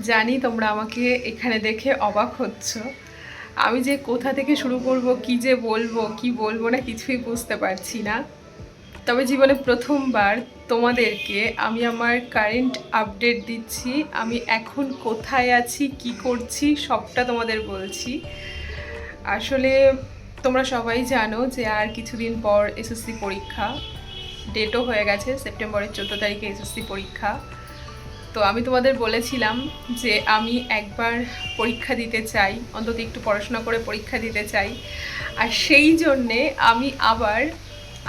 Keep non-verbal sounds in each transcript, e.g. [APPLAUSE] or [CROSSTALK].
জানি তোমরা আমাকে এখানে দেখে অবাক হচ্ছ। আমি যে কোথা থেকে শুরু করব, কি যে বলব, কি বলব না কিছুই বুঝতে পারছি না। তবে জীবনে প্রথমবার তোমাদেরকে আমি আমার কারেন্ট আপডেট দিচ্ছি। আমি এখন কোথায় আছি, কি করছি, সবটা তোমাদের বলছি। আসলে তোমরা সবাই জানো যে আর কিছুদিন পর এসএসসি পরীক্ষা। ডেটও হয়ে গেছে সেপ্টেম্বরের চোদ্দ তারিখে এসএসসি পরীক্ষা। তো আমি তোমাদের বলেছিলাম যে আমি একবার পরীক্ষা দিতে চাই, অন্তত একটু পড়াশোনা করে পরীক্ষা দিতে চাই। আর সেই জন্যে আমি আবার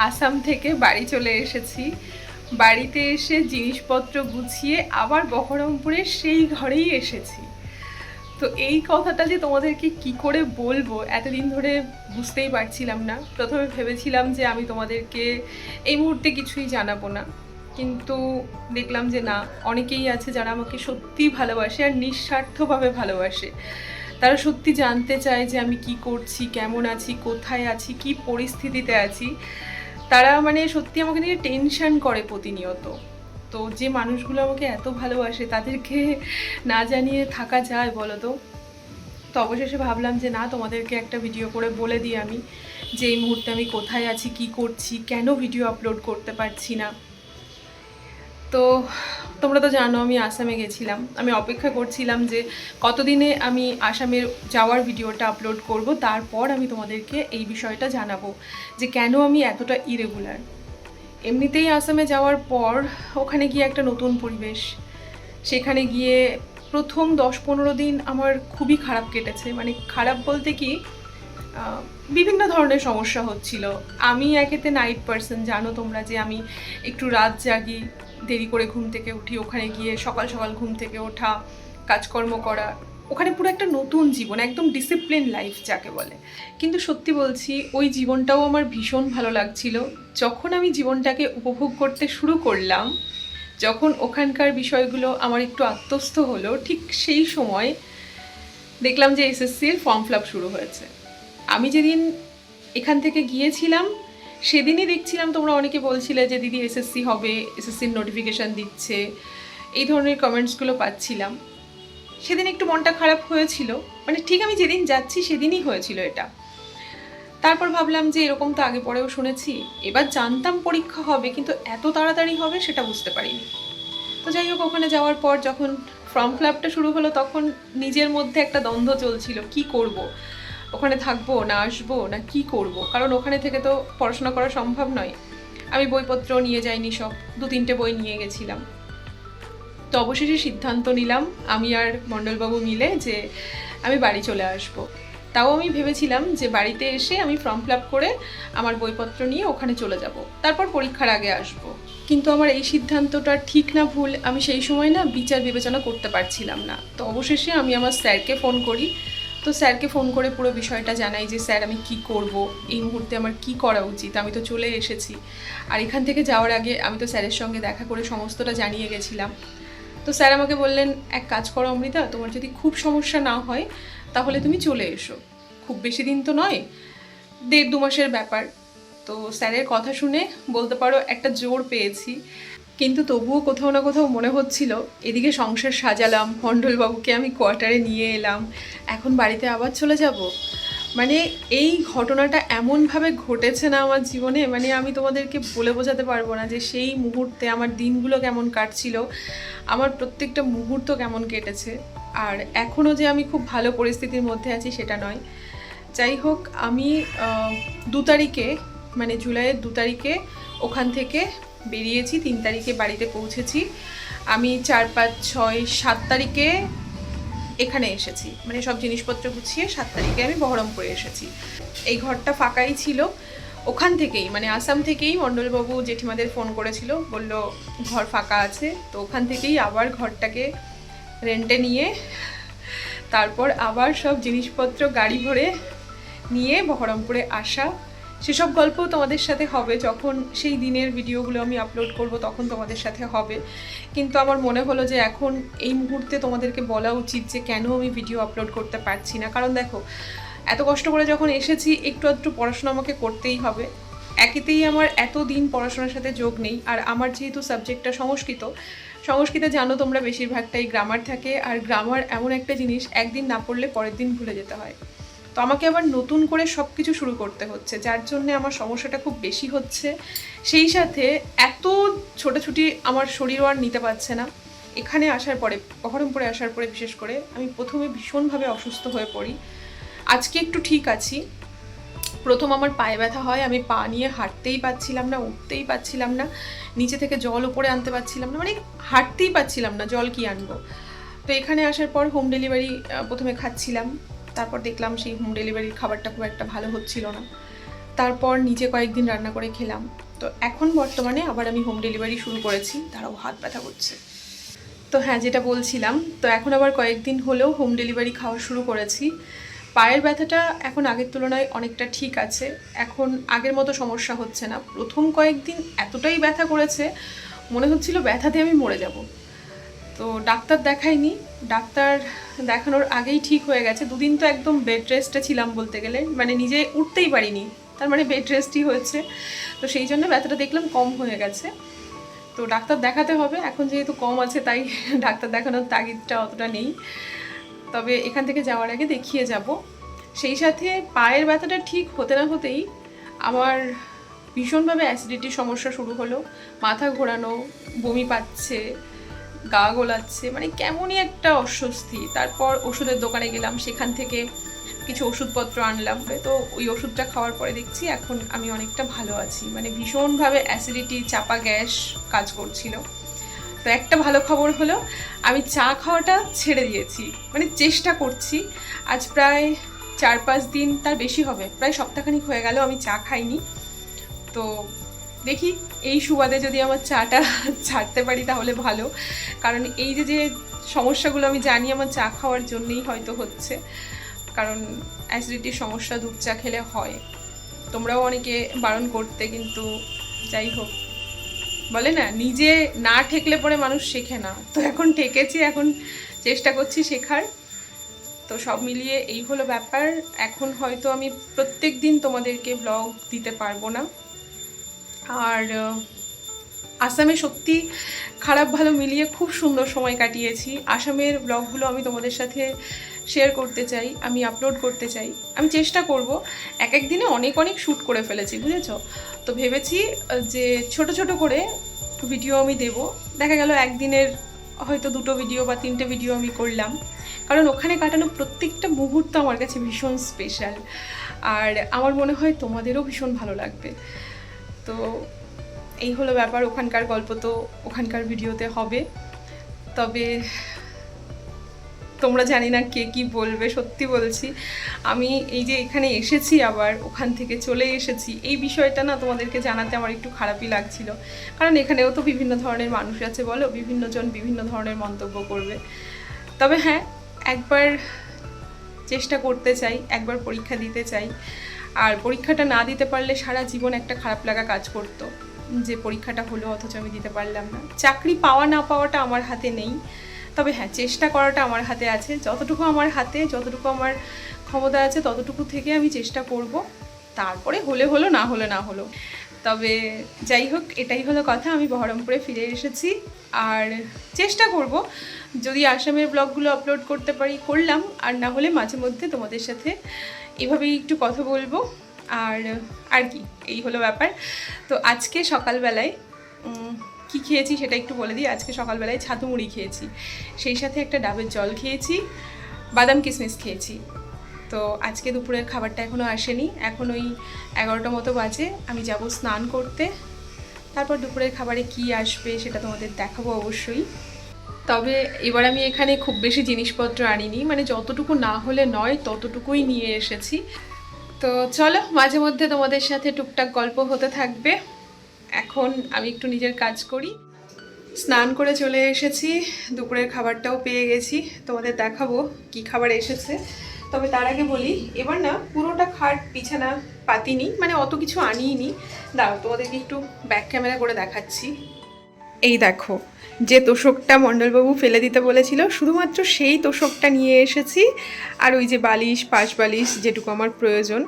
আসাম থেকে বাড়ি চলে এসেছি। বাড়িতে এসে জিনিসপত্র গুছিয়ে আবার বহরমপুরে সেই ঘরেই এসেছি। তো এই কথাটা যে তোমাদেরকে কি করে বলব, এতদিন ধরে বুঝতেই পারছিলাম না। প্রথমে ভেবেছিলাম যে আমি তোমাদেরকে এই মুহূর্তে কিছুই জানাব না। কিন্তু দেখলাম যে না, অনেকেই আছে যারা আমাকে সত্যি ভালোবাসে আর নিঃস্বার্থভাবে ভালোবাসে। তারা সত্যি জানতে চায় যে আমি কি করছি, কেমন আছি, কোথায় আছি, কি পরিস্থিতিতে আছি। তারা মানে সত্যি আমাকে নিয়ে টেনশন করে প্রতিনিয়ত। তো যে মানুষগুলো আমাকে এত ভালোবাসে, তাদেরকে না জানিয়ে থাকা যায় বলো তো তো অবশেষে ভাবলাম যে না, তোমাদেরকে একটা ভিডিও করে বলে দিই আমি যে এই মুহূর্তে আমি কোথায় আছি, কি করছি, কেন ভিডিও আপলোড করতে পারছি না। তো তোমরা তো জানো, আমি আসামে গেছিলাম। আমি অপেক্ষা করছিলাম যে কতদিনে আমি আসামের যাওয়ার ভিডিওটা আপলোড করব, তারপর আমি তোমাদেরকে এই বিষয়টা জানাব যে কেন আমি এতটা ইরেগুলার এমনিতেই আসামে যাওয়ার পর ওখানে গিয়ে একটা নতুন পরিবেশ, সেখানে গিয়ে প্রথম দশ পনেরো দিন আমার খুবই খারাপ কেটেছে। মানে খারাপ বলতে কি বিভিন্ন ধরনের সমস্যা হচ্ছিল। আমি একেতে নাইট পার্সন জানো তোমরা যে আমি একটু রাত জাগি দেরি করে ঘুম থেকে উঠি, ওখানে গিয়ে সকাল সকাল ঘুম থেকে ওঠা, কাজকর্ম করা। ওখানে পুরো একটা নতুন জীবন, একদম ডিসিপ্লিন লাইফ যাকে বলে। কিন্তু সত্যি বলছি, ওই জীবনটাও আমার ভীষণ ভালো লাগছিল। যখন আমি জীবনটাকে উপভোগ করতে শুরু করলাম, যখন ওখানকার বিষয়গুলো আমার একটু আত্মস্থ হলো, ঠিক সেই সময় দেখলাম যে এসএসসির ফর্ম ফিল শুরু হয়েছে। আমি যেদিন এখান থেকে গিয়েছিলাম সেদিনই দেখছিলাম, তোমরা অনেকে বলছিলে যে দিদি এসএসসি হবে এসএসসির নোটিফিকেশান দিচ্ছে, এই ধরনের কমেন্টসগুলো পাচ্ছিলাম। সেদিন একটু মনটা খারাপ হয়েছিল মানে ঠিক আমি যেদিন যাচ্ছি সেদিনই হয়েছিল এটা। তারপর ভাবলাম যে এরকম তো আগে পরেও শুনেছি, এবার জানতাম পরীক্ষা হবে, কিন্তু এত তাড়াতাড়ি হবে সেটা বুঝতে পারিনি। তো যাই হোক, ওখানে যাওয়ার পর যখন ফর্ম ফিল শুরু হলো, তখন নিজের মধ্যে একটা দ্বন্দ্ব চলছিল, কি করব। ওখানে থাকব, না আসব, না কি করব। কারণ ওখানে থেকে তো পড়াশোনা করা সম্ভব নয় আমি বইপত্র নিয়ে যাইনি সব, দু তিনটে বই নিয়ে গেছিলাম তো অবশেষে সিদ্ধান্ত নিলাম, আমি আর মণ্ডলবাবু মিলে যে আমি বাড়ি চলে আসব। তাও আমি ভেবেছিলাম যে বাড়িতে এসে আমি ফর্ম ফিল করে আমার বইপত্র নিয়ে ওখানে চলে যাব তারপর পরীক্ষার আগে আসব। কিন্তু আমার এই সিদ্ধান্তটা ঠিক না ভুল, আমি সেই সময় না বিচার বিবেচনা করতে পারছিলাম না তো অবশেষে আমি আমার স্যারকে ফোন করি তো স্যারকে ফোন করে পুরো বিষয়টা জানাই যে, স্যার, আমি কি করব? এই মুহূর্তে আমার কি করা উচিত? আমি তো চলে এসেছি। আর এখান থেকে যাওয়ার আগে আমি তো স্যারের সঙ্গে দেখা করে সমস্তটা জানিয়ে গেছিলাম। তো স্যার আমাকে বললেন, এক কাজ করো অমৃতা, তোমার যদি খুব সমস্যা না হয়, তাহলে তুমি চলে এসো। খুব বেশি দিন তো নয়, দেড় দু মাসের ব্যাপার। তো স্যারের কথা শুনে বলতে পারো একটা জোর পেয়েছি। কিন্তু তবুও কোথাও না কোথাও মনে হচ্ছিল, এদিকে সংসার সাজালাম, মণ্ডলবাবুকে আমি কোয়ার্টারে নিয়ে এলাম, এখন বাড়িতে আবার চলে যাব? মানে এই ঘটনাটা এমনভাবে ঘটেছে না আমার জীবনে মানে আমি তোমাদেরকে বলে বোঝাতে পারব না যে সেই মুহূর্তে আমার দিনগুলো কেমন কাটছিল, আমার প্রত্যেকটা মুহূর্ত কেমন কেটেছে, আর এখনও যে আমি খুব ভালো পরিস্থিতির মধ্যে আছি সেটা নয়। যাই হোক, আমি দু তারিখে মানে জুলাইয়ের দু তারিখে ওখান থেকে বেরিয়েছি, তিন তারিখে বাড়িতে পৌঁছেছি। আমি চার, পাঁচ, ছয়, সাত তারিখে এখানে এসেছি। মানে সব জিনিসপত্র গুছিয়ে সাত তারিখে আমি বহরমপুরে এসেছি। এই ঘরটা ফাঁকাই ছিল। ওখান থেকেই মানে আসাম থেকেই মণ্ডলবাবু জেঠিমাদের ফোন করেছিল, বলল, ঘর ফাঁকা আছে। তো ওখান থেকেই আবার ঘরটাকে রেন্টে নিয়ে, তারপর আবার সব জিনিসপত্র গাড়ি ভরে নিয়ে বহরমপুরে আসা। সেসব গল্প তোমাদের সাথে হবে। যখন সেই দিনের ভিডিওগুলো আমি আপলোড করব, তখন তোমাদের সাথে হবে। কিন্তু আমার মনে হলো যে এখন এই মুহূর্তে তোমাদেরকে বলা উচিত যে কেন আমি ভিডিও আপলোড করতে পারছি না। কারণ দেখো, এত কষ্ট করে যখন এসেছি, একটু একটু পড়াশোনা আমাকে করতেই হবে। একেতেই আমার এত দিন পড়াশোনার সাথে যোগ নেই। আর আমার যেহেতু সাবজেক্টটা সংস্কৃত, সংস্কৃতে জানো তোমরা বেশিরভাগটাই গ্রামার থাকে। আর গ্রামার এমন একটা জিনিস, একদিন না পড়লে পরের দিন ভুলে যেতে হয়। তো আমাকে আবার নতুন করে সব কিছু শুরু করতে হচ্ছে, যার জন্যে আমার সমস্যাটা খুব বেশি হচ্ছে। সেই সাথে এত ছোটাছুটি আমার শরীরও আর নিতে পারছে না। এখানে আসার পরে বহরমপুরে আসার পরে বিশেষ করে, আমি প্রথমে ভীষণভাবে অসুস্থ হয়ে পড়ি। আজকে একটু ঠিক আছি। প্রথম আমার পায়ে ব্যথা হয়, আমি পা নিয়ে হাঁটতেই পাচ্ছিলাম না, উঠতেই পাচ্ছিলাম না, নিচে থেকে জল ওপরে আনতে পারছিলাম না মানে হাঁটতেই পাচ্ছিলাম না, জল কি আনব? তো এখানে আসার পর হোম ডেলিভারি প্রথমে খাচ্ছিলাম। তারপর দেখলাম সেই হোম ডেলিভারির খাবারটা খুব একটা ভালো হচ্ছিল না। তারপর নিজে কয়েকদিন রান্না করে খেলাম। তো এখন বর্তমানে আবার আমি হোম ডেলিভারি শুরু করেছি। তারাও হাত ব্যথা করছে। তো হ্যাঁ যেটা বলছিলাম, তো এখন আবার কয়েকদিন হলেও হোম ডেলিভারি খাওয়া শুরু করেছি। পায়ের ব্যথাটা এখন আগের তুলনায় অনেকটা ঠিক আছে। এখন আগের মতো সমস্যা হচ্ছে না। প্রথম কয়েকদিন এতটাই ব্যথা করেছে, মনে হচ্ছিল ব্যথাতে আমি মরে যাব। তো ডাক্তার দেখাইনি ডাক্তার দেখানোর আগেই ঠিক হয়ে গেছে। দুদিন তো একদম বেড রেস্টে ছিলাম বলতে গেলে। মানে নিজে উঠতেই পারিনি। তার মানে বেড রেস্টই হয়েছে। তো সেই জন্য ব্যথাটা দেখলাম কম হয়ে গেছে। তো ডাক্তার দেখাতে হবে। এখন যেহেতু কম আছে, তাই ডাক্তার দেখানোর তাগিদটা অতটা নেই। তবে এখান থেকে যাওয়ার আগে দেখিয়ে যাব। সেই সাথে পায়ের ব্যথাটা ঠিক হতে না হতেই আমার ভীষণভাবে অ্যাসিডিটির সমস্যা শুরু হলো। মাথা ঘোরানো, বমি পাচ্ছে গা গোলাচ্ছে মানে কেমনই একটা অস্বস্তি। তারপর ওষুধের দোকানে গেলাম, সেখান থেকে কিছু ওষুধপত্র আনলাম। তো ওই ওষুধটা খাওয়ার পরে দেখছি এখন আমি অনেকটা ভালো আছি। মানে ভীষণভাবে অ্যাসিডিটি চাপা গ্যাস কাজ করছিল। তো একটা ভালো খবর হলো, আমি চা খাওয়াটা ছেড়ে দিয়েছি। মানে চেষ্টা করছি। আজ প্রায় চার পাঁচ দিন তার বেশি হবে। প্রায় সপ্তাহখানিক হয়ে গেল আমি চা খাইনি। তো দেখি, এই সুবাদে যদি আমার চাটা [LAUGHS] ছাড়তে পারি তাহলে ভালো। কারণ এই যে যে সমস্যাগুলো আমি জানি আমার চা খাওয়ার জন্যই হয়তো হচ্ছে। কারণ অ্যাসিডিটির সমস্যা দুধ চা খেলে হয়। তোমরাও অনেকে বারণ করতে, কিন্তু যাই হোক। বলে না, নিজে না ঠেকলে পরে মানুষ শেখে না। তো এখন ঠেকেছি, এখন চেষ্টা করছি শেখার। তো সব মিলিয়ে এই হলো ব্যাপার। এখন হয়তো আমি প্রত্যেক দিন তোমাদেরকে ব্লগ দিতে পারব না। আর আসামে সত্যি খারাপ ভালো মিলিয়ে খুব সুন্দর সময় কাটিয়েছি। আসামের ব্লগগুলো আমি তোমাদের সাথে শেয়ার করতে চাই, আমি আপলোড করতে চাই। আমি চেষ্টা করব, এক এক দিনে অনেক অনেক শ্যুট করে ফেলেছি, বুঝেছ? তো ভেবেছি যে ছোট ছোট করে ভিডিও আমি দেব। দেখা গেল একদিনের হয়তো দুটো ভিডিও বা তিনটে ভিডিও আমি করলাম। কারণ ওখানে কাটানো প্রত্যেকটা মুহূর্ত আমার কাছে ভীষণ স্পেশাল আর আমার মনে হয় তোমাদেরও ভীষণ ভালো লাগবে। তো এই হলো ব্যাপার, ওখানকার গল্প তো ওখানকার ভিডিওতে হবে। তবে তোমরা জানি না কে কি বলবে, সত্যি বলছি। আমি এই যে এখানে এসেছি আবার, ওখান থেকে চলে এসেছি, এই বিষয়টা না তোমাদেরকে জানাতে আমার একটু খারাপই লাগছিল। কারণ এখানেও তো বিভিন্ন ধরনের মানুষ আছে বলো বিভিন্ন জন বিভিন্ন ধরনের মন্তব্য করবে। তবে হ্যাঁ একবার চেষ্টা করতে চাই, একবার পরীক্ষা দিতে চাই। আর পরীক্ষাটা না দিতে পারলে সারা জীবন একটা খারাপ লাগা কাজ করতো। যে পরীক্ষাটা হলো, অথচ আমি দিতে পারলাম না। চাকরি পাওয়া না পাওয়াটা আমার হাতে নেই। তবে হ্যাঁ চেষ্টা করাটা আমার হাতে আছে। যতটুকু আমার হাতে, যতটুকু আমার ক্ষমতা আছে, ততটুকু থেকে আমি চেষ্টা করব। তারপরে হলে হলো, না হলে না হলো। তবে যাই হোক, এটাই হলো কথা। আমি বহরমপুরে ফিরে এসেছি। আর চেষ্টা করব, যদি আসামের ব্লগগুলো আপলোড করতে পারি, করলাম। আর না হলে মাঝে মধ্যে তোমাদের সাথে এভাবেই একটু কথা বলব। আর আর কি, এই হলো ব্যাপার। তো আজকে সকালবেলায় কি খেয়েছি সেটা একটু বলে দিই। আজকে সকালবেলায় ছাতু মুড়ি খেয়েছি। সেই সাথে একটা ডাবের জল খেয়েছি, বাদাম কিশমিশ খেয়েছি। তো আজকে দুপুরের খাবারটা এখনও আসেনি। এখন ওই এগারোটা মতো বাজে। আমি যাব স্নান করতে। তারপর দুপুরের খাবারে কি আসবে সেটা তোমাদের দেখাবো অবশ্যই। তবে এবার আমি এখানে খুব বেশি জিনিসপত্র আনিনি। মানে যতটুকু না হলে নয়, ততটুকুই নিয়ে এসেছি। তো চলো, মাঝে মধ্যে তোমাদের সাথে টুকটাক গল্প হতে থাকবে। এখন আমি একটু নিজের কাজ করি। স্নান করে চলে এসেছি, দুপুরের খাবারটাও পেয়ে গেছি। তোমাদের দেখাবো কি খাবার এসেছে। তবে তার আগে বলি, এবার না পুরোটা খাট, বিছানা, পাতিনি মানে অত কিছু আনিই নি দাঁড়াও, তোমাদেরকে একটু ব্যাক ক্যামেরা করে দেখাচ্ছি। এই দেখো, যে তোষকটা মণ্ডলবাবু ফেলে দিতে বলেছিল, শুধুমাত্র সেই তোষকটা নিয়ে এসেছি। আর ওই যে বালিশ, পাশ বালিশ যেটুকু আমার প্রয়োজন।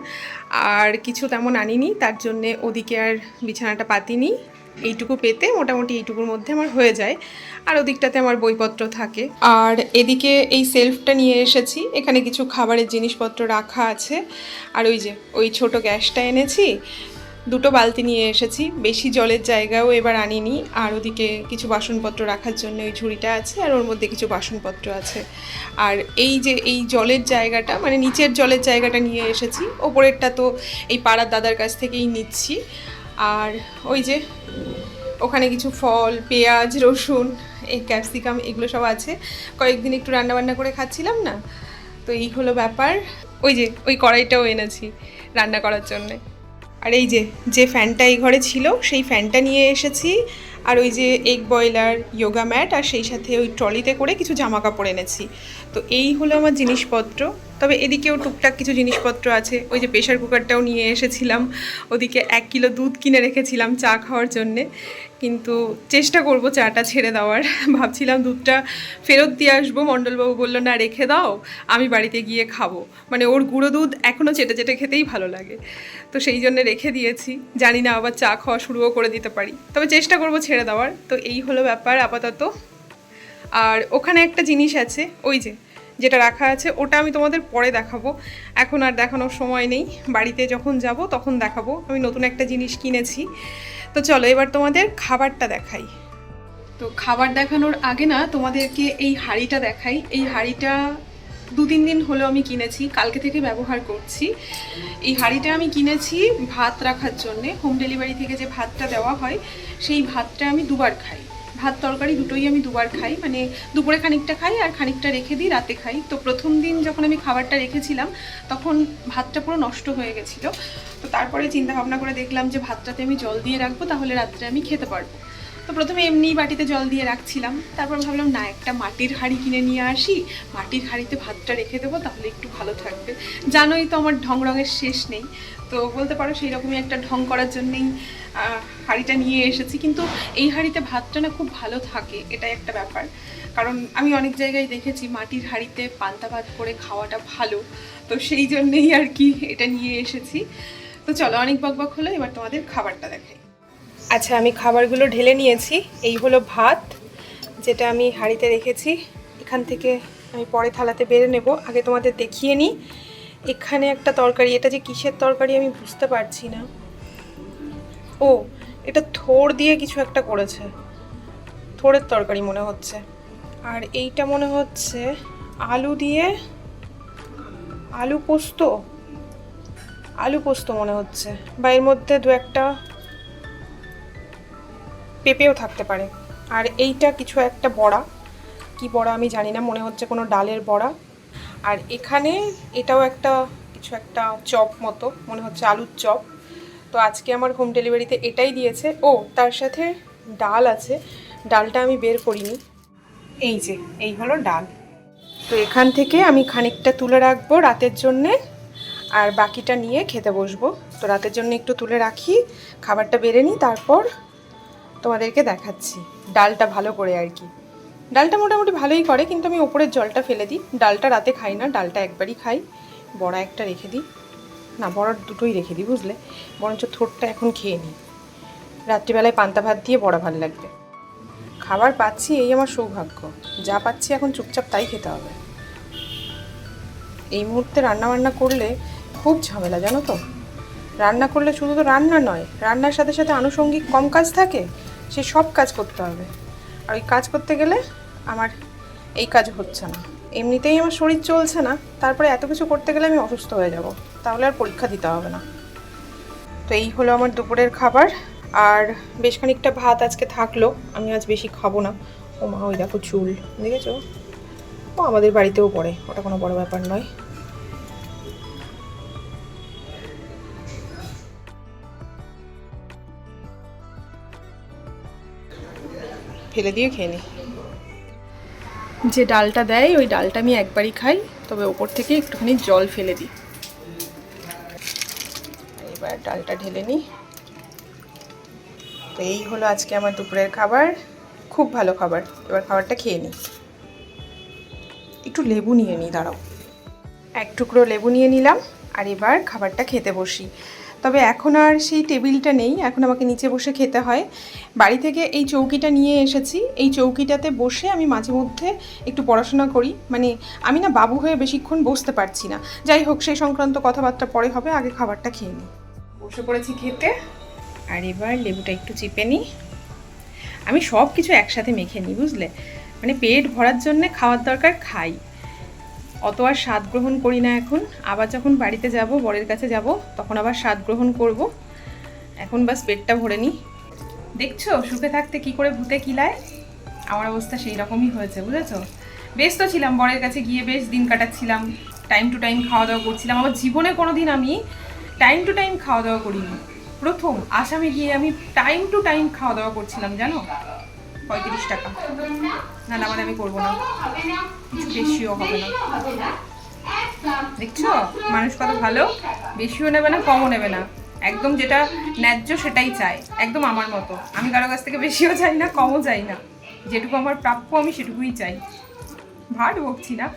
আর কিছু তেমন আনিনি, তার জন্যে ওদিকে আর বিছানাটা পাতিনি। এইটুকু পেতে মোটামুটি এইটুকুর মধ্যে আমার হয়ে যায়। আর ওদিকটাতে আমার বইপত্র থাকে। আর এদিকে এই সেলফটা নিয়ে এসেছি, এখানে কিছু খাবারের জিনিসপত্র রাখা আছে। আর ওই যে, ওই ছোট গ্যাসটা এনেছি। দুটো বালতি নিয়ে এসেছি। বেশি জলের জায়গাও এবার আনিনি। আর ওদিকে কিছু বাসনপত্র রাখার জন্য ওই ঝুড়িটা আছে, আর ওর মধ্যে কিছু বাসনপত্র আছে। আর এই যে, এই জলের জায়গাটা মানে নিচের জলের জায়গাটা নিয়ে এসেছি। ওপরেরটা তো এই পাড়ার দাদার কাছ থেকেই নিচ্ছি। আর ওই যে, ওখানে কিছু ফল, পেঁয়াজ, রসুন, এই ক্যাপসিকাম, এগুলো সব আছে। কয়েকদিন একটু রান্নাবান্না করে খাচ্ছিলাম না? তো এই হলো ব্যাপার। ওই যে, ওই কড়াইটাও এনেছি রান্না করার জন্যে। আর এই যে যে ফ্যানটা এই ঘরে ছিল, সেই ফ্যানটা নিয়ে এসেছি। আর ওই যে এগ বয়লার ইয়োগা ম্যাট আর সেই সাথে ওই ট্রলিতে করে কিছু জামা কাপড় এনেছি। তো এই হলো আমার জিনিসপত্র। তবে এদিকেও টুকটাক কিছু জিনিসপত্র আছে। ওই যে প্রেশার কুকারটাও নিয়ে এসেছিলাম। ওদিকে এক কিলো দুধ কিনে রেখেছিলাম চা খাওয়ার জন্যে। কিন্তু চেষ্টা করব চাটা ছেড়ে দেওয়ার। ভাবছিলাম দুধটা ফেরত দিয়ে আসব। মণ্ডলবাবু বলল, না, রেখে দাও। আমি বাড়িতে গিয়ে খাব। মানে ওর গুঁড়ো দুধ এখনও চেটে চেটে খেতেই ভালো লাগে। তো সেই জন্য রেখে দিয়েছি। জানি না আবার চা খাওয়া শুরুও করে দিতে পারি। তবে চেষ্টা করব ছেড়ে দেওয়ার। তো এই হলো ব্যাপার। আপাতত আর ওখানে একটা জিনিস আছে, ওই যে, যেটা রাখা আছে, ওটা আমি তোমাদের পরে দেখাবো। এখন আর দেখানোর সময় নেই, বাড়িতে যখন যাব তখন দেখাবো। আমি নতুন একটা জিনিস কিনেছি। তো চলো এবার তোমাদের খাবারটা দেখাই। তো খাবার দেখানোর আগে না, তোমাদেরকে এই হাঁড়িটা দেখাই। এই হাঁড়িটা দু তিন দিন হলো আমি কিনেছি, কালকে থেকে ব্যবহার করছি। এই হাঁড়িটা আমি কিনেছি ভাত রাখার জন্যে। হোম ডেলিভারি থেকে যে ভাতটা দেওয়া হয়, সেই ভাতটা আমি দুবার খাই। ভাত তরকারি দুটোই আমি দুবার খাই মানে দুপুরে খানিকটা খাই আর খানিকটা রেখে দিই, রাতে খাই। তো প্রথম দিন যখন আমি খাবারটা রেখেছিলাম, তখন ভাতটা পুরো নষ্ট হয়ে গেছিল। তো তারপরে চিন্তা ভাবনা করে দেখলাম যে ভাতটাতে আমি জল দিয়ে রাখব, তাহলে রাত্রে আমি খেতে পারব। তো প্রথমে এমনি বাটিতে জল দিয়ে রাখছিলাম, তারপর ভাবলাম, না, একটা মাটির হাঁড়ি কিনে নিয়ে আসি, মাটির হাঁড়িতে ভাতটা রেখে দেবো, তাহলে একটু ভালো থাকবে। জানোই তো আমার ঢং রঙের শেষ নেই। তো বলতে পারো সেই রকমই একটা ঢং করার জন্যেই হাঁড়িটা নিয়ে এসেছি। কিন্তু এই হাঁড়িতে ভাতটা না খুব ভালো থাকে, এটাই একটা ব্যাপার। কারণ আমি অনেক জায়গায় দেখেছি মাটির হাঁড়িতে পান্তা ভাত করে খাওয়াটা ভালো। তো সেই জন্যেই আর কি এটা নিয়ে এসেছি। তো চলো, অনেক বকবক হলো, এবার তোমাদের খাবারটা দেখাই। আচ্ছা আমি খাবারগুলো ঢেলে নিয়েছি। এই হলো ভাত, যেটা আমি হাঁড়িতে রেখেছি। এখান থেকে আমি পরে থালাতে বেড়ে নেব। আগে তোমাদের দেখিয়ে নিই। এখানে একটা তরকারি, এটা যে কিসের তরকারি আমি বুঝতে পারছি না। ও, এটা থোর দিয়ে কিছু একটা করেছে। থোড়ের তরকারি মনে হচ্ছে। আর এইটা মনে হচ্ছে আলু দিয়ে আলু পোস্ত? আলু পোস্ত মনে হচ্ছে। বা এর মধ্যে দু একটা পেঁপেও থাকতে পারে। আর এইটা কিছু একটা বড়া। কি বড়া আমি জানি না, মনে হচ্ছে কোনো ডালের বড়া। আর এখানে এটাও একটা কিছু একটা চপ মতো মনে হচ্ছে আলুর চপ। তো আজকে আমার হোম ডেলিভারিতে এটাই দিয়েছে। ও তার সাথে ডাল আছে। ডালটা আমি বের করিনি। এই যে এই হলো ডাল। তো এখান থেকে আমি খানিকটা তুলে রাখব রাতের জন্যে আর বাকিটা নিয়ে খেতে বসবো। তো রাতের জন্য একটু তুলে রাখি খাবারটা বেড়ে নিই তারপর তোমাদেরকে দেখাচ্ছি। ডালটা ভালো করে আর কি। ডালটা মোটামুটি ভালোই করে, কিন্তু আমি ওপরের জলটা ফেলে দিই। ডালটা রাতে খাই না, ডালটা একবারই খাই। বড়া একটা রেখে দিই। না, বড়ার দুটোই রেখে দিই, বুঝলে? বরঞ্চ থোরটা এখন খেয়ে নিই। রাত্রিবেলায় পান্তা ভাত দিয়ে বড়া ভালো লাগবে। খাবার পাচ্ছি, এই আমার সৌভাগ্য। যা পাচ্ছি এখন চুপচাপ তাই খেতে হবে। এই মুহূর্তে রান্না বান্না করলে খুব ঝামেলা, জানো তো? রান্না করলে শুধু তো রান্না নয়, রান্নার সাথে সাথে আনুষঙ্গিক কম কাজ থাকে, সে সব কাজ করতে হবে। ওই কাজ করতে গেলে আমার এই কাজ হচ্ছে না। এমনিতেই আমার শরীর চলছে না, তারপরে এত কিছু করতে গেলে আমি অসুস্থ হয়ে যাব, তাহলে আর পরীক্ষা দিতে হবে না। তো এই হলো আমার দুপুরের খাবার, আর বেশ খানিকটা ভাত আজকে থাকল, আমি আজ বেশি খাব না। ও মা, ওই দেখো চুল, দেখেছ? ও আমাদের বাড়িতেও পড়ে, ওটা কোনো বড় ব্যাপার নয়। ফেলে দিয়ে খেয়ে নিই। যে ডালটা দেয় ওই ডালটা আমি একবারই খাই তবে ওপর থেকে একটুখানি জল ফেলে দিই। এবার ডালটা ঢেলে নিই। তো এই হলো আজকে আমার দুপুরের খাবার। খুব ভালো খাবার। এবার খাবারটা খেয়ে নিই। একটু লেবু নিয়ে নিই দাঁড়াও। এক টুকরো লেবু নিয়ে নিলাম আর এবার খাবারটা খেতে বসি। তবে এখন আর সেই টেবিলটা নেই, এখন আমাকে নিচে বসে খেতে হয়। বাড়ি থেকে এই চৌকিটা নিয়ে এসেছি। এই চৌকিটাতে বসে আমি মাঝে মধ্যে একটু পড়াশোনা করি। মানে আমি না বাবু হয়ে বেশিক্ষণ বসতে পারছি না। যাই হোক, সেই সংক্রান্ত কথাবার্তা পরে হবে, আগে খাবারটা খেয়ে নিই। বসে পড়েছি খেতে। আর এবার লেবুটা একটু চিপে নিই। আমি সব কিছু একসাথে মেখে নিই, বুঝলে? মানে পেট ভরার জন্যে খাওয়ার দরকার খাই। অত আর স্বাদ গ্রহণ করি না এখন। আবার যখন বাড়িতে যাব, বরের কাছে যাব, তখন আবার স্বাদ গ্রহণ করব। এখন বাস পেটটা ভরে নিই দেখছ, সুখে থাকতে কি করে ভূতে কিলায় আমার অবস্থা সেই রকমই হয়েছে, বুঝেছ? ব্যস্ত ছিলাম, বরের কাছে গিয়ে বেশ দিন কাটাচ্ছিলাম। টাইম টু টাইম খাওয়া দাওয়া করছিলাম। আমার জীবনে কোনো দিন আমি টাইম টু টাইম খাওয়া দাওয়া করিনি। প্রথম আসামে গিয়ে আমি টাইম টু টাইম খাওয়া দাওয়া করছিলাম, জানো? পঁয়ত্রিশ টাকা। না না মানে আমি করব না। কিছু বেশিও হবে না। দেখছ? মানুষ কত ভালো? বেশিও নেবে না, কমও নেবে না। একদম যেটা ন্যায্য সেটাই চাই একদম আমার মতো। আমি কারও কাছ থেকে বেশিও চাই না, কমও চাই না। যেটুকু আমার প্রাপ্য, আমি সেটুকুই চাই। ভাট বকছি না।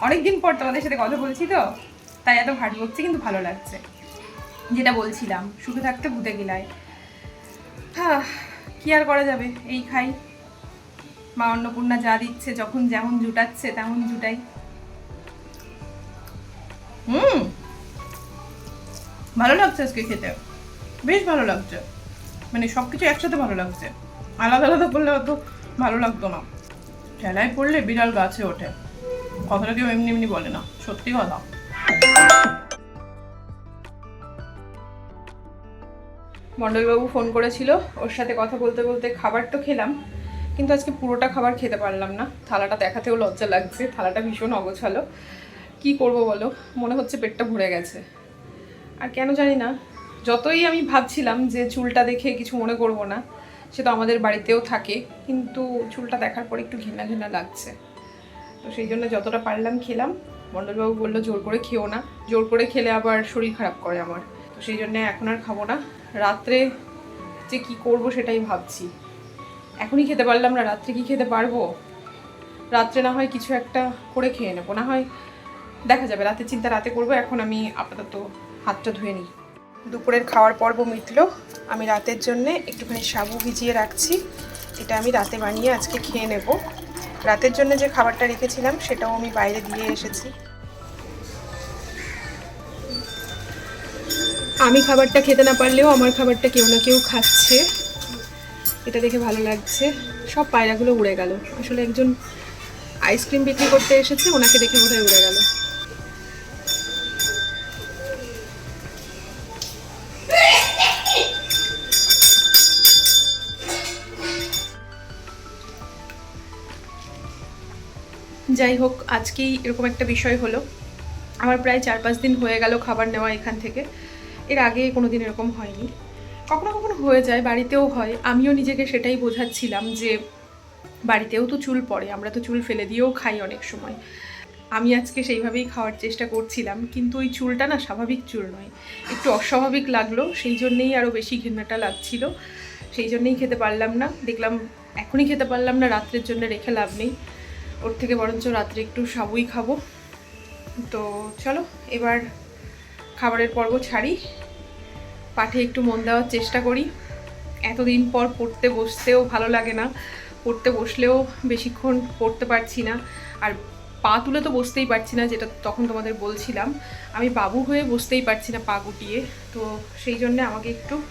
অনেকদিন পর তোমাদের সাথে কথা বলছি তো, তাই এত ভাট বকছি, কিন্তু ভালো লাগছে। যেটা বলছিলাম, সুখে থাকতে ভূতে গিলায়। হ্যাঁ। কি আর করা যাবে? এই খাই। মা অন্নপূর্ণা যা দিচ্ছে, যখন যেমন জুটাচ্ছে, তেমন জুটাই। হুম। ভালো লাগছে আজকে খেতে। বেশ ভালো লাগছে। মানে সব কিছু একসাথে ভালো লাগছে। আলাদা আলাদা করলে অত ভালো লাগতো না। ঠেলায় পড়লে বিড়াল গাছে ওঠে। কথাটা কেউ এমনি এমনি বলে না। সত্যি কথা। মণ্ডলবাবু ফোন করেছিল, ওর সাথে কথা বলতে বলতে খাবার তো খেলাম, কিন্তু আজকে পুরোটা খাবার খেতে পারলাম না। থালাটা দেখাতেও লজ্জা লাগছে, থালাটা ভীষণ অগোছালো। কি করব বলো? মনে হচ্ছে পেটটা ভরে গেছে। আর কেন জানি না, যতই আমি ভাবছিলাম যে চুলটা দেখে কিছু মনে করব না, সে তো আমাদের বাড়িতেও থাকে, কিন্তু চুলটা দেখার পর একটু ঘেনা ঘেনা লাগছে। তো সেই জন্য যতটা পারলাম খেলাম। মণ্ডলবাবু বলল, জোর করে খেও না। জোর করে খেলে আবার শরীর খারাপ করে আমার। তো সেই জন্য এখন আর খাব না। রাত্রে যে কি করব সেটাই ভাবছি। এখনই খেতে পারলাম না, রাত্রে কি খেতে পারব? রাত্রে না হয় কিছু একটা করে খেয়ে নেব, না হয় দেখা যাবে, রাতের চিন্তা রাতে করব, এখন আমি আপাতত হাতটা ধুয়ে নিই। দুপুরের খাওয়ার পর্ব মিটলো, আমি রাতের জন্য একটুখানি সাবু ভিজিয়ে রাখছি, এটা আমি রাতে বানিয়ে আজকে খেয়ে নেব। রাতের জন্য যে খাবারটা রেখেছিলাম, সেটাও আমি বাইরে দিয়ে এসেছি। আমি খাবারটা খেতে না পারলেও আমার খাবারটা কেউ না কেউ খাচ্ছে। এটা দেখে ভালো লাগছে। সব পায়রাগুলো উড়ে গেল। আসলে একজন আইসক্রিম বিক্রি করতে এসেছে, ওনাকে দেখে বোধহয় উড়ে গেল। যাই হোক, আজকেই এরকম একটা বিষয় হলো। আমার প্রায় চার পাঁচ দিন হয়ে গেল খাবার নেওয়া এখান থেকে। এর আগে কোনো দিন এরকম হয়নি। কখনো কখনো হয়ে যায়, বাড়িতেও হয়। আমিও নিজেকে সেটাই বোঝাচ্ছিলাম যে বাড়িতেও তো চুল পড়ে, আমরা তো চুল ফেলে দিয়েও খাই অনেক সময়। আমি আজকে সেইভাবেই খাওয়ার চেষ্টা করছিলাম, কিন্তু ওই চুলটা না স্বাভাবিক চুল নয়। একটু অস্বাভাবিক লাগল, সেই জন্যেই আরও বেশি ঘেন্নাটা লাগছিল। সেই জন্যেই খেতে পারলাম না। দেখলাম এখনই খেতে পারলাম না, রাত্রের জন্য রেখে লাভ নেই। ওর থেকে বরঞ্চ রাত্রে একটু সাবুই খাব। তো চলো, এবার খাবারের পর্ব ছাড়ি। পাঠে একটু মন দেওয়ার চেষ্টা করি। এতদিন পর পড়তে বসতেও ভালো লাগে না। পড়তে বসলেও বেশিক্ষণ পড়তে পারছি না। আর পা তুলে তো বসতেই পারছি না, যেটা তখন তোমাদের বলছিলাম। আমি বাবু হয়ে বসতেই পারছি না পা গুটিয়ে। তো সেই জন্যে আমাকে একটু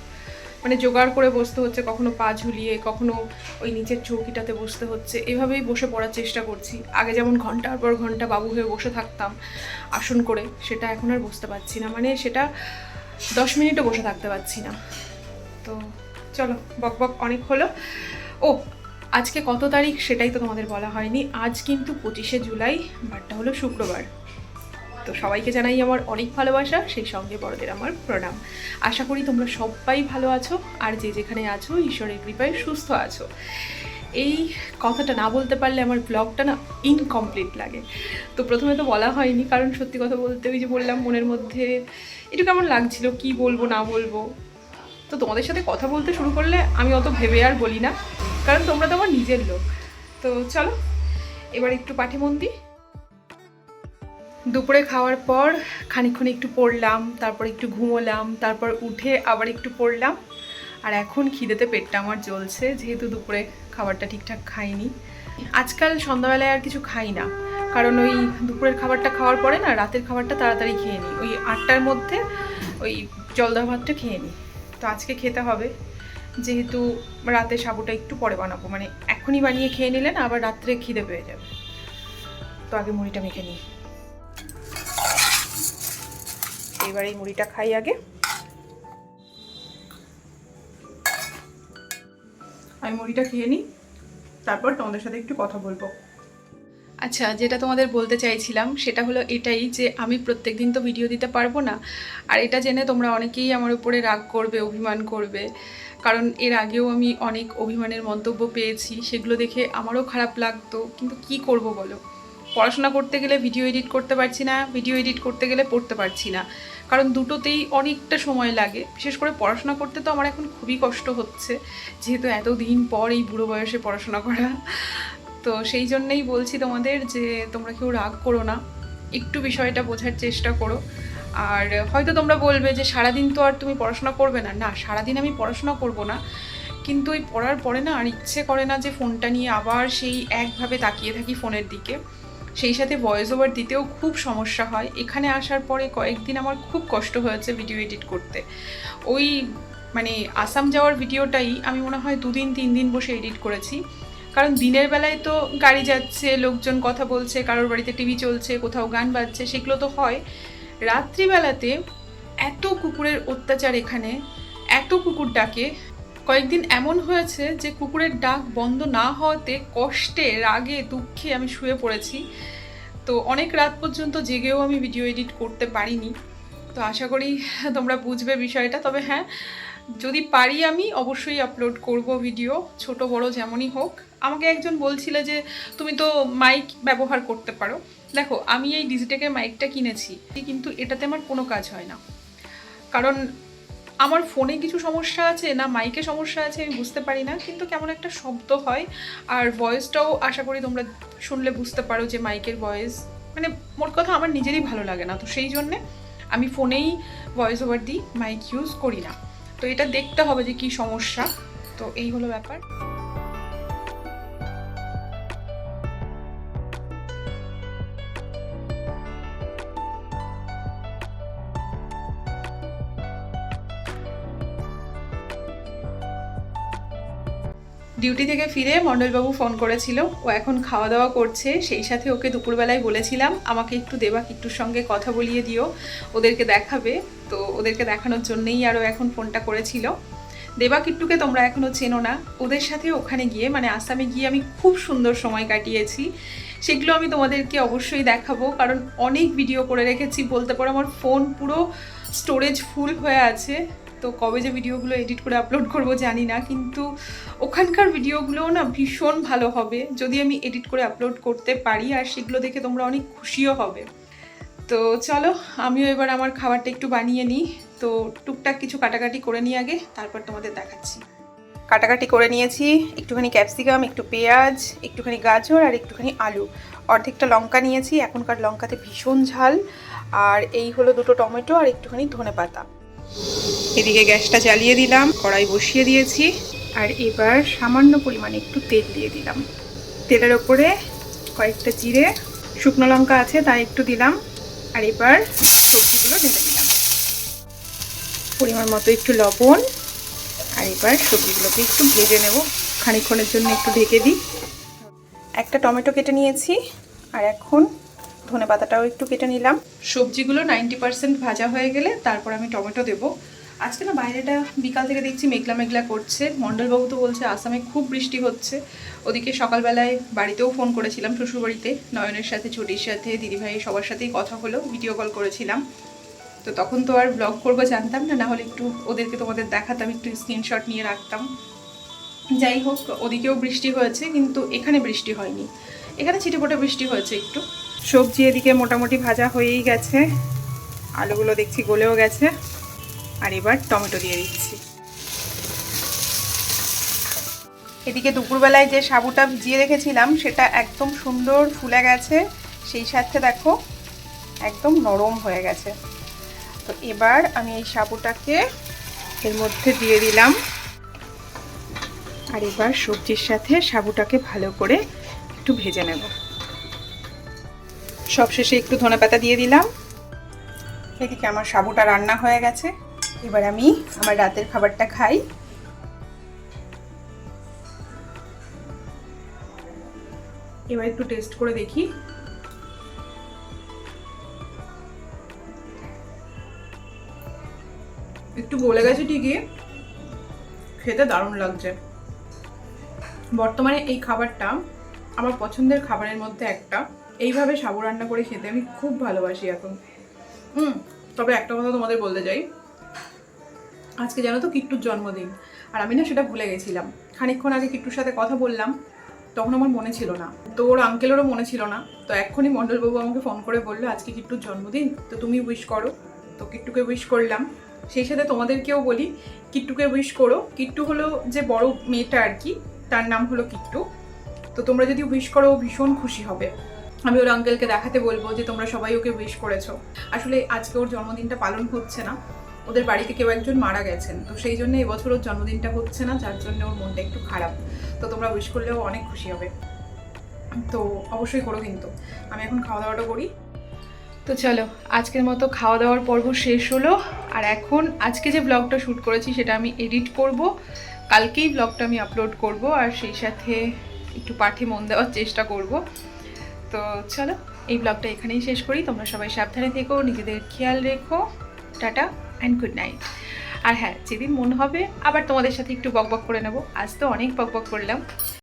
মানে জোগাড় করে বসতে হচ্ছে, কখনো পা ঝুলিয়ে, কখনো ওই নিচের চৌকিটাতে বসতে হচ্ছে। এভাবেই বসে পড়ার চেষ্টা করছি। আগে যেমন ঘণ্টার পর ঘণ্টা বাবু হয়ে বসে থাকতাম, আসন করে, সেটা এখন আর বসতে পারছি না। মানে সেটা দশ মিনিটও বসে থাকতে পারছি না। তো চলো, বক বক অনেক হলো। ও, আজকে কত তারিখ সেটাই তো তোমাদের বলা হয়নি। আজ কিন্তু পঁচিশে জুলাই, বারটা হলো শুক্রবার। তো সবাইকে জানাই আমার অনেক ভালোবাসা, সেই সঙ্গে বড়দের আমার প্রণাম। আশা করি তোমরা সবাই ভালো আছো, আর যে যেখানে আছো, ঈশ্বরের কৃপায় সুস্থ আছো। এই কথাটা না বলতে পারলে আমার ব্লগটা না ইনকমপ্লিট লাগে। তো প্রথমে তো বলা হয়নি, কারণ সত্যি কথা বলতে ওই যে বললাম, মনের মধ্যে একটু কেমন লাগছিল, কি বলব, না বলব। তো তোমাদের সাথে কথা বলতে শুরু করলে আমি অত ভেবে আর বলি না, কারণ তোমরা তো আমার নিজের লোক। তো চলো, এবার একটু পাঠে মন দিই দুপুরে খাওয়ার পর খানিকক্ষণ একটু পড়লাম, তারপর একটু ঘুমোলাম, তারপর উঠে আবার একটু পড়লাম। আর এখন খিদেতে পেটটা আমার জ্বলছে, যেহেতু দুপুরে খাবারটা ঠিকঠাক খাইনি। আজকাল সন্ধ্যাবেলায় আর কিছু খাই না, কারণ ওই দুপুরের খাবারটা খাওয়ার পরে না, রাতের খাবারটা তাড়াতাড়ি খেয়ে নিই। ওই আটটার মধ্যে ওই জলদা ভাতটা খেয়ে নিই। তো আজকে খেতে হবে, যেহেতু রাতে সাবুটা একটু পরে বানাবো। মানে এখনই বানিয়ে খেয়ে নিলে না, আবার রাত্রে খিদে পেয়ে যাবে। তো আগে মুড়িটা মেখে নিই। এবার এই মুড়িটা খাই আগে। আমি মুড়িটা খেয়ে নিই, তারপর তোমাদের সাথে একটু কথা বলব। আচ্ছা যেটা তোমাদের বলতে চাইছিলাম সেটা হলো এটাই যে আমি প্রত্যেক দিন তো ভিডিও দিতে পারব না, আর এটা জেনে তোমরা অনেকেই আমার উপরে রাগ করবে, অভিমান করবে। কারণ এর আগেও আমি অনেক অভিমানের মন্তব্য পেয়েছি, সেগুলো দেখে আমারও খারাপ লাগতো, কিন্তু কি করব বলো? পড়াশোনা করতে গেলে ভিডিও এডিট করতে পারছি না ভিডিও এডিট করতে গেলে পড়তে পারছি না। কারণ দুটোতেই অনেকটা সময় লাগে। বিশেষ করে পড়াশোনা করতে তো আমার এখন খুবই কষ্ট হচ্ছে, যেহেতু এতদিন পর এই বুড়ো বয়সে পড়াশোনা করা। তো সেই জন্যেই বলছি তোমাদের যে, তোমরা কেউ রাগ করো না, একটু বিষয়টা বোঝার চেষ্টা করো। আর হয়তো তোমরা বলবে যে, সারাদিন তো আর তুমি পড়াশোনা করবে না। না, সারাদিন আমি পড়াশোনা করব না। কিন্তু ওই পড়ার পরে না আর ইচ্ছে করে না যে, ফোনটা নিয়ে আবার সেই একভাবে তাকিয়ে থাকি ফোনের দিকে। সেই সাথে ভয়েস ওভার দিতেও খুব সমস্যা হয়। এখানে আসার পরে কয়েকদিন আমার খুব কষ্ট হয়েছে ভিডিও এডিট করতে। ওই মানে আসাম যাওয়ার ভিডিওটাই আমি মনে হয় দুদিন, তিন দিন বসে এডিট করেছি। কারণ দিনের বেলায় তো গাড়ি যাচ্ছে, লোকজন কথা বলছে, কারোর বাড়িতে টিভি চলছে, কোথাও গান বাজছে, সেগুলো তো হয়। রাত্রিবেলাতে এত কুকুরের অত্যাচার এখানে, এত কুকুর ডাকে কয়েকদিন এমন হয়েছে যে কুকুরের ডাক বন্ধ না হওয়াতে কষ্টে, রাগে, দুঃখে আমি শুয়ে পড়েছি। তো অনেক রাত পর্যন্ত জেগেও আমি ভিডিও এডিট করতে পারিনি। তো আশা করি তোমরা বুঝবে বিষয়টা। তবে হ্যাঁ যদি পারি আমি অবশ্যই আপলোড করব ভিডিও ছোট বড় যেমনই হোক। আমাকে একজন বলছিল যে, তুমি তো মাইক ব্যবহার করতে পারো। দেখো, আমি এই ডিজিটেকের মাইকটা কিনেছি, কিন্তু এটাতে আমার কোনো কাজ হয় না। কারণ আমার ফোনে কিছু সমস্যা আছে, না মাইকে সমস্যা আছে, আমি বুঝতে পারি না, কিন্তু কেমন একটা শব্দ হয়। আর ভয়েসটাও আশা করি তোমরা শুনলে বুঝতে পারো যে মাইকের ভয়েস মানে মোট কথা আমার নিজেরই ভালো লাগে না, তো সেই জন্যে আমি ফোনেই ভয়েস ওভার দিই মাইক ইউজ করি না। তো এটা দেখতে হবে যে কী সমস্যা। তো এই হলো ব্যাপার। ডিউটি থেকে ফিরে মণ্ডলবাবু ফোন করেছিল। ও এখন খাওয়া দাওয়া করছে। সেই সাথে ওকে দুপুরবেলায় বলেছিলাম, আমাকে একটু দেবা, কিট্টুর সঙ্গে কথা বলিয়ে দিও। ওদেরকে দেখাবে। তো ওদেরকে দেখানোর জন্যেই আরও এখন ফোনটা করেছিল। দেবা, কিট্টুকে তোমরা এখনও চেনো না। ওদের সাথে ওখানে গিয়ে মানে আসামে গিয়ে আমি খুব সুন্দর সময় কাটিয়েছি। সেগুলো আমি তোমাদেরকে অবশ্যই দেখাবো। কারণ অনেক ভিডিও করে রেখেছি। বলতে পারো আমার ফোন পুরো স্টোরেজ ফুল হয়ে আছে। তো কবে যে ভিডিওগুলো এডিট করে আপলোড করব জানি না, কিন্তু ওখানকার ভিডিওগুলোও না ভীষণ ভালো হবে। যদি আমি এডিট করে আপলোড করতে পারি আর সেগুলো দেখে তোমরা অনেক খুশিও হবে। তো চলো, আমিও এবার আমার খাবারটা একটু বানিয়ে নিই। তো টুকটাক কিছু কাটাকাটি করে নিই আগে, তারপর তোমাদের দেখাচ্ছি। কাটাকাটি করে নিয়েছি, একটুখানি ক্যাপসিকাম একটু পেঁয়াজ, একটুখানি গাজর আর একটুখানি আলু। অর্ধেকটা লঙ্কা নিয়েছি, এখনকার লঙ্কাতে ভীষণ ঝাল। আর এই হলো দুটো টমেটো আর একটুখানি ধনে পাতা এদিকে গ্যাসটা জ্বালিয়ে দিলাম, কড়াই বসিয়ে দিয়েছি, আর এবার সামান্য পরিমাণে একটু তেল দিয়ে দিলাম। তেলের ওপরে কয়েকটা জিরে, শুকনো লঙ্কা আছে তাই একটু দিলাম, আর এবার সবজিগুলো ঢেলে দিলাম। পরিমাণ মতো একটু লবণ, আর এবার সবজিগুলোকে একটু ভেজে নেব, খানিকক্ষণের জন্য একটু ঢেকে দিই। একটা টমেটো কেটে নিয়েছি, আর এখন ধনে পাতাটাও একটু কেটে নিলাম। সবজিগুলো নাইনটি পার্সেন্ট ভাজা হয়ে গেলে তারপর আমি টমেটো দেবো। আজকে না বাইরেটা বিকাল থেকে দেখছি মেঘলা মেঘলা করছে। মণ্ডলবাবু তো বলছে আসামে খুব বৃষ্টি হচ্ছে। ওদিকে সকালবেলায় বাড়িতেও ফোন করেছিলাম শ্বশুরবাড়িতে, নয়নের সাথে, ছুটির সাথে, দিদিভাই সবার সাথেই কথা হলো ভিডিও কল করেছিলাম। তো তখন তো আর ব্লগ করব জানতাম না না হলে একটু ওদেরকে তোমাদের দেখাতাম, একটু স্ক্রিনশট নিয়ে রাখতাম। যাই হোক, ওদিকেও বৃষ্টি হয়েছে, কিন্তু এখানে বৃষ্টি হয়নি। এখানে ছিটেফোঁটে বৃষ্টি হয়েছে একটু। সবজি এদিকে মোটামুটি ভাজা হয়েই গেছে। আলুগুলো দেখছি গলেও গেছে। আর এবার টমেটো দিয়ে দিচ্ছি। এদিকে দুপুরবেলায় যে সাবুটা ভিজিয়ে রেখেছিলাম, সেটা একদম সুন্দর ফুলে গেছে। সেই সাথে দেখো, একদম নরম হয়ে গেছে। তো এবার আমি এই সাবুটাকে এর মধ্যে দিয়ে দিলাম। আর এবার সবজির সাথে সাবুটাকে ভালো করে একটু ভেজে নেব। সবশেষে একটু ধনেপাতা দিয়ে দিলাম। এদিকে আমার সাবুটা রান্না হয়ে গেছে। এবার আমি আমার রাতের খাবারটা খাই। এবার একটু টেস্ট করে দেখি। একটু গলে গেছে ঠিকই। খেতে দারুণ লাগছে। বর্তমানে এই খাবারটা আমার পছন্দের খাবারের মধ্যে একটা। এইভাবে সাবু রান্না করে খেতে আমি খুব ভালোবাসি এখন। হুম, তবে একটা কথা তোমাদের বলতে চাই। আজকে জানো তো কিট্টুর জন্মদিন। আর আমি না সেটা ভুলে গেছিলাম। খানিকক্ষণ আগে কিট্টুর সাথে কথা বললাম, তখন আমার মনে ছিল না। তো ওর আঙ্কেলেরও মনে ছিল না। তো এক্ষুনি মণ্ডলবাবু আমাকে ফোন করে বলল, আজকে কিট্টুর জন্মদিন, তো তুমি উইশ করো। তো কিট্টুকে উইশ করলাম। সেই সাথে তোমাদেরকেও বলি, কিট্টুকে উইশ করো। কিট্টু হলো যে বড় মেয়েটা আর কি, তার নাম হলো কিট্টু। তো তোমরা যদি উইশ করো, ও ভীষণ খুশি হবে। আমি ওর আঙ্কেলকে দেখাতে বলব যে তোমরা সবাই ওকে উইশ করেছ। আসলে আজকে ওর জন্মদিনটা পালন হচ্ছে না। ওদের বাড়িতে কেউ একজন মারা গেছেন। তো সেই জন্য এবছর ওর জন্মদিনটা হচ্ছে না, যার জন্য ওর মনটা একটু খারাপ। তো তোমরা উইশ করলেও অনেক খুশি হবে। তো অবশ্যই করো কিন্তু। আমি এখন খাওয়া দাওয়াটা করি। তো চলো, আজকের মতো খাওয়া দাওয়ার পর্ব শেষ হলো। আর এখন আজকে যে ব্লগটা শ্যুট করেছি সেটা আমি এডিট করব। কালকেই ব্লগটা আমি আপলোড করব আর সেই সাথে একটু পাঠে মন দেওয়ার চেষ্টা করব। তো চলো, এই ব্লগটা এখানেই শেষ করি। তোমরা সবাই সাবধানে থেকো, নিজেদের খেয়াল রেখো। টাটা। অ্যান্ড গুড নাইট আর হ্যাঁ যেদিন মন হবে, আবার তোমাদের সাথে একটু বকবক করে নেব। আজ তো অনেক বকবক করলাম।